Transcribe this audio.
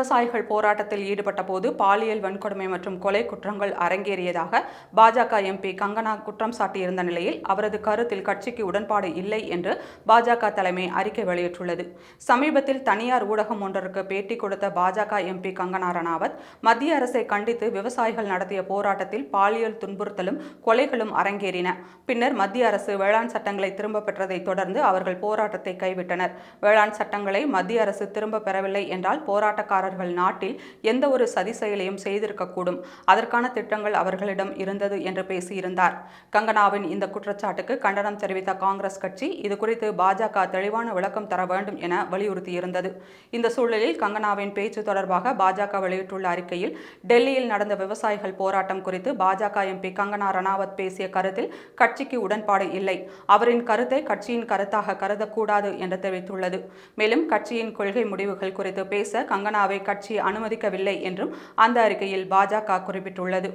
விவசாயிகள் போராட்டத்தில் ஈடுபட்ட போது பாலியல் வன்கொடுமை மற்றும் கொலை குற்றங்கள் அரங்கேறியதாக பாஜக எம்பி கங்கனா குற்றம் சாட்டியிருந்த நிலையில் அவரது கருத்தில் கட்சிக்கு உடன்பாடு இல்லை என்று பாஜக தலைமை அறிக்கை வெளியிட்டுள்ளது. சமீபத்தில் தனியார் ஊடகம் ஒன்றிற்கு பேட்டி கொடுத்த பாஜக எம்பி கங்கனா ரணாவத் மத்திய அரசை கண்டித்து விவசாயிகள் நடத்திய போராட்டத்தில் பாலியல் துன்புறுத்தலும் கொலைகளும் அரங்கேறின. பின்னர் மத்திய அரசு வேளாண் சட்டங்களை திரும்ப பெற்றதைத் தொடர்ந்து அவர்கள் போராட்டத்தை கைவிட்டனர். வேளாண் சட்டங்களை மத்திய அரசு திரும்ப பெறவில்லை என்றால் போராட்டக்காரர்கள் நாட்டில் எந்த ஒரு சதி செயலையும் செய்திருக்கக்கூடும். அதற்கான திட்டங்கள் அவர்களிடம் இருந்தது என்று பேசியிருந்தார். கங்கனாவின் இந்த குற்றச்சாட்டுக்கு கண்டனம் தெரிவித்த காங்கிரஸ் கட்சி இதுகுறித்து பாஜக தெளிவான விளக்கம் தர வேண்டும் என வலியுறுத்தியிருந்தது. இந்த சூழலில் கங்கனாவின் பேச்சு தொடர்பாக பாஜக வெளியிட்டுள்ள அறிக்கையில் டெல்லியில் நடந்த விவசாயிகள் போராட்டம் குறித்து பாஜக எம்பி கங்கனா ரணாவத் பேசிய கருத்தில் கட்சிக்கு உடன்பாடு இல்லை. அவரின் கருத்தை கட்சியின் கருத்தாக கருதக்கூடாது என்று தெரிவித்துள்ளது. மேலும் கட்சியின் கொள்கை முடிவுகள் குறித்து பேச கங்கனாவை கட்சி அனுமதிக்கவில்லை என்றும் அந்த அறிக்கையில் பாஜக குறிப்பிட்டுள்ளது.